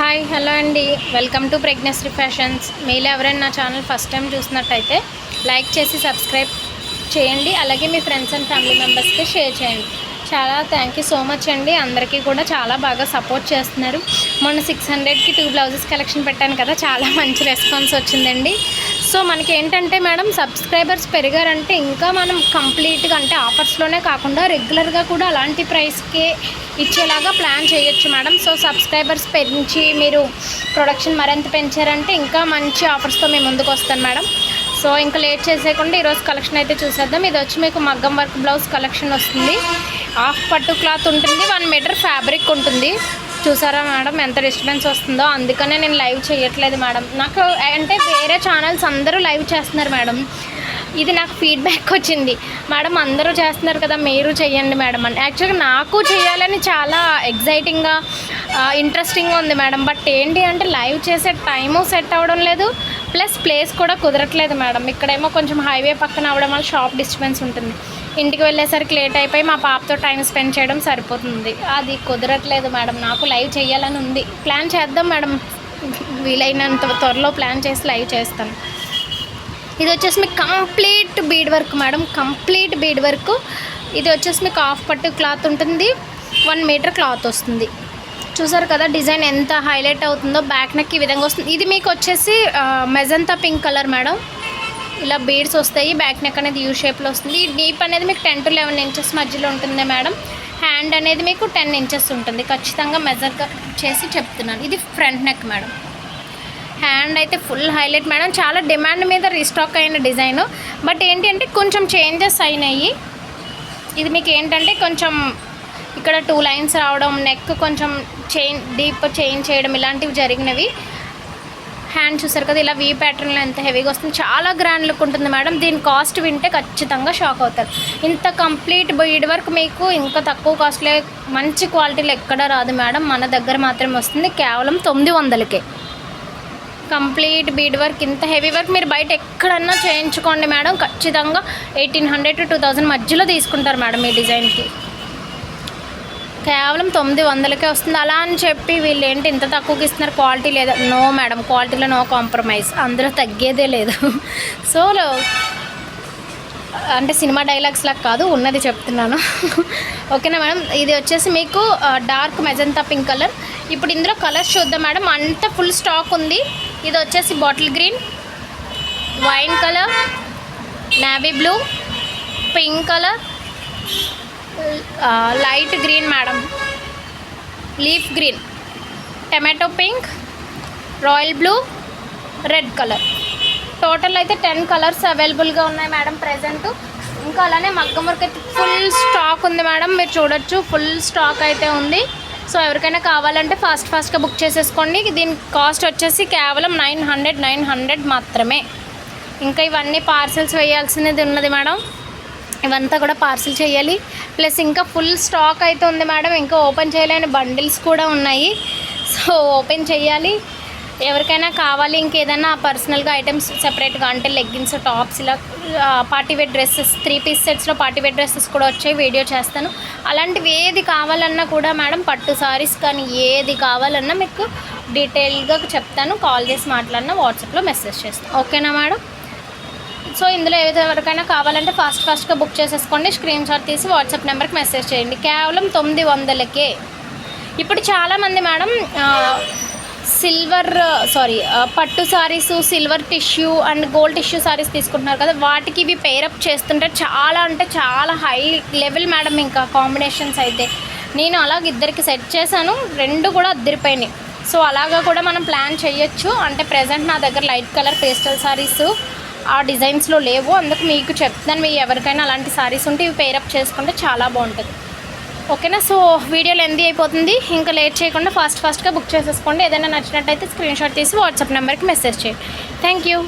Hi hello అండి. Welcome to pregnancy fashions. మీరు ఎవరైనా నా ఛానల్ ఫస్ట్ టైం చూసినట్టయితే లైక్ చేసి సబ్స్క్రైబ్ చేయండి. అలాగే మీ ఫ్రెండ్స్ అండ్ ఫ్యామిలీ మెంబర్స్కి షేర్ చేయండి. చాలా థ్యాంక్ యూ సో మచ్ అండి. అందరికీ కూడా చాలా బాగా సపోర్ట్ చేస్తున్నారు. మొన్న సిక్స్ హండ్రెడ్కి టూ బ్లౌజెస్ కలెక్షన్ పెట్టాను కదా చాలా మంచి రెస్పాన్స్ వచ్చిందండి. సో మనకి ఏంటంటే మేడం సబ్స్క్రైబర్స్ పెరిగారంటే ఇంకా మనం కంప్లీట్గా అంటే ఆఫర్స్లోనే కాకుండా రెగ్యులర్గా కూడా అలాంటి ప్రైస్కే ఇచ్చేలాగా ప్లాన్ చేయొచ్చు మేడం. సో సబ్స్క్రైబర్స్ పెంచి మీరు ప్రొడక్షన్ మరింత పెంచారంటే ఇంకా మంచి ఆఫర్స్తో మేము ముందుకు వస్తాను మేడం. సో ఇంకా లేట్ చేసేయకుండా ఈరోజు కలెక్షన్ అయితే చూసేద్దాం. ఇది వచ్చి మీకు మగ్గం వర్క్ బ్లౌజ్ కలెక్షన్ వస్తుంది. హాఫ్ పట్టు క్లాత్ ఉంటుంది వన్ మీటర్ ఫ్యాబ్రిక్ ఉంటుంది. చూసారా మేడం ఎంత డిస్టర్బెన్స్ వస్తుందో? అందుకనే నేను లైవ్ చేయట్లేదు మేడం. నాకు అంటే వేరే ఛానల్స్ అందరూ లైవ్ చేస్తున్నారు మేడం. ఇది నాకు ఫీడ్బ్యాక్ వచ్చింది. మేడం అందరూ చేస్తున్నారు కదా మీరు చేయండి మేడం అని. యాక్చువల్గా నాకు చేయాలని చాలా ఎగ్జైటింగ్గా ఇంట్రెస్టింగ్గా ఉంది మేడం. బట్ ఏంటి అంటే లైవ్ చేసే టైము సెట్ అవ్వడం లేదు. ప్లస్ ప్లేస్ కూడా కుదరట్లేదు మేడం. ఇక్కడేమో కొంచెం హైవే పక్కన అవ్వడం వల్ల షాప్ డిస్టర్బెన్స్ ఉంటుంది. ఇంటికి వెళ్ళేసరికి లేట్ అయిపోయి మా పాపతో టైం స్పెండ్ చేయడం సరిపోతుంది. అది కుదరట్లేదు మేడం. నాకు లైవ్ చేయాలని ఉంది. ప్లాన్ చేద్దాం మేడం. వీలైనంత త్వరలో ప్లాన్ చేసి లైవ్ చేస్తాను. ఇది వచ్చేసి మీకు complete bead work madam. Complete bead work. ఇది వచ్చేసి మీకు హాఫ్ పట్టు క్లాత్ ఉంటుంది. వన్ మీటర్ క్లాత్ వస్తుంది. చూసారు కదా డిజైన్ ఎంత హైలైట్ అవుతుందో బ్యాక్ నెక్ ఈ విధంగా వస్తుంది. ఇది మీకు వచ్చేసి మెజంతా పింక్ కలర్ మేడం. ఇలా బీడ్స్ వస్తాయి బ్యాక్ నెక్ అనేది యూ షేప్లో వస్తుంది. ఈ డీప్ అనేది మీకు టెన్ టు లెవెన్ ఇంచెస్ మధ్యలో ఉంటుంది మేడం. హ్యాండ్ అనేది మీకు టెన్ ఇంచెస్ ఉంటుంది. ఖచ్చితంగా మెజర్ చేసి చెప్తున్నాను. ఇది ఫ్రంట్ నెక్ మేడం. హ్యాండ్ అయితే ఫుల్ హైలైట్ మేడం. చాలా డిమాండ్ మీద రీస్టాక్ అయిన డిజైన్. బట్ ఏంటి అంటే కొంచెం చేంజెస్ అయినాయి. ఇది మీకు ఏంటంటే కొంచెం ఇక్కడ టూ లైన్స్ రావడం నెక్ కొంచెం చైన్ డీప్ చైన్ చేయడం ఇలాంటివి జరిగినవి. హ్యాండ్ చూసారు కదా ఇలా వీ ప్యాటర్న్లో ఎంత హెవీగా వస్తుంది. చాలా గ్రాండ్ లుక్ ఉంటుంది మేడం. దీని కాస్ట్ వింటే ఖచ్చితంగా షాక్ అవుతారు. ఇంత కంప్లీట్ బీడ్ వర్క్ మీకు ఇంకా తక్కువ కాస్ట్లో మంచి క్వాలిటీలో ఎక్కడ రాదు మేడం. మన దగ్గర మాత్రమే వస్తుంది. కేవలం తొమ్మిది వందలకే. కంప్లీట్ బీడ్ వర్క్ ఇంత హెవీ వర్క్ మీరు బయట ఎక్కడన్నా చేయించుకోండి మేడం. ఖచ్చితంగా eighteen hundred to two thousand మధ్యలో తీసుకుంటారు మేడం ఈ డిజైన్కి కేవలం తొమ్మిది వందలకే వస్తుంది. అలా అని చెప్పి వీళ్ళు ఏంటి ఇంత తక్కువకి ఇస్తున్నారు? క్వాలిటీ లేదా? నో మేడం క్వాలిటీలో నో కాంప్రమైజ్. అందులో తగ్గేదే లేదు. సో అంటే సినిమా డైలాగ్స్ లాగా కాదు ఉన్నది చెప్తున్నాను. ఓకేనా మేడం? ఇది వచ్చేసి మీకు డార్క్ మెజంతా పింక్ కలర్. ఇప్పుడు ఇందులో కలర్స్ చూద్దాం మేడం. అంత ఫుల్ స్టాక్ ఉంది. ఇది వచ్చేసి bottle green wine colour navy blue pink colour light green madam. Leaf green. Tomato pink royal blue red colour. Total అయితే టెన్ కలర్స్ అవైలబుల్గా ఉన్నాయి మేడం ప్రజెంట్. ఇంకా అలానే మగ్గం అయితే ఫుల్ స్టాక్ ఉంది మేడం. మీరు చూడొచ్చు ఫుల్ స్టాక్ అయితే ఉంది. సో ఎవరికైనా కావాలంటే ఫాస్ట్ ఫాస్ట్గా బుక్ చేసేసుకోండి. దీని కాస్ట్ వచ్చేసి కేవలం నైన్ హండ్రెడ్ నైన్ హండ్రెడ్ మాత్రమే. ఇంకా ఇవన్నీ పార్సెల్స్ వేయాల్సినది ఉన్నది మేడం. ఇవంతా కూడా పార్సిల్ చేయాలి. ప్లస్ ఇంకా ఫుల్ స్టాక్ అయితే ఉంది మేడం. ఇంకా ఓపెన్ చేయలేని బండిల్స్ కూడా ఉన్నాయి. సో ఓపెన్ చేయాలి. ఎవరికైనా కావాలి ఇంకేదైనా పర్సనల్గా ఐటమ్స్ సెపరేట్గా అంటే లెగ్గిన్స్ టాప్స్ ఇలా party wear dresses three piece సెట్స్లో party wear dresses కూడా వచ్చాయి. వీడియో చేస్తాను. అలాంటివి ఏది కావాలన్నా కూడా మేడం పట్టు సారీస్ కానీ ఏది కావాలన్నా మీకు డీటెయిల్గా చెప్తాను. కాల్ చేసి మాట్లాడినా వాట్సాప్లో మెసేజ్ చేస్తాను. ఓకేనా మేడం? సో ఇందులో ఏదైతే ఎవరికైనా కావాలంటే ఫాస్ట్ ఫాస్ట్గా బుక్ చేసేసుకోండి. స్క్రీన్ షాట్ తీసి వాట్సాప్ నెంబర్కి మెసేజ్ చేయండి. కేవలం తొమ్మిది వందలకే. ఇప్పుడు చాలామంది మేడం సిల్వర్ సారీ పట్టు saris silver tissue and gold tissue saris తీసుకుంటున్నారు కదా వాటికి ఇవి పేరప్ చేస్తుంటే చాలా అంటే చాలా హై లెవెల్ మేడం ఇంకా కాంబినేషన్స్ అయితే. నేను అలాగ ఇద్దరికి సెట్ చేశాను. రెండు కూడా అద్దరిపోయినాయి. సో అలాగా కూడా మనం ప్లాన్ చేయొచ్చు. అంటే ప్రజెంట్ నా దగ్గర లైట్ కలర్ పేస్టల్ సారీస్ ఆ డిజైన్స్లో లేవు. అందుకు మీకు చెప్తాను మీ ఎవరికైనా అలాంటి సారీస్ ఉంటే ఇవి పేరప్ చేసుకుంటే చాలా బాగుంటుంది. ఓకేనా సో వీడియో లెందీ అయిపోతుంది. ఇంకా లేట్ చేయకుండా ఫాస్ట్ ఫాస్ట్గా బుక్ చేసేసుకోండి. ఏదైనా నచ్చినట్టయితే స్క్రీన్షాట్ తీసి వాట్సాప్ నెంబర్కి మెసేజ్ చేయండి. Thank you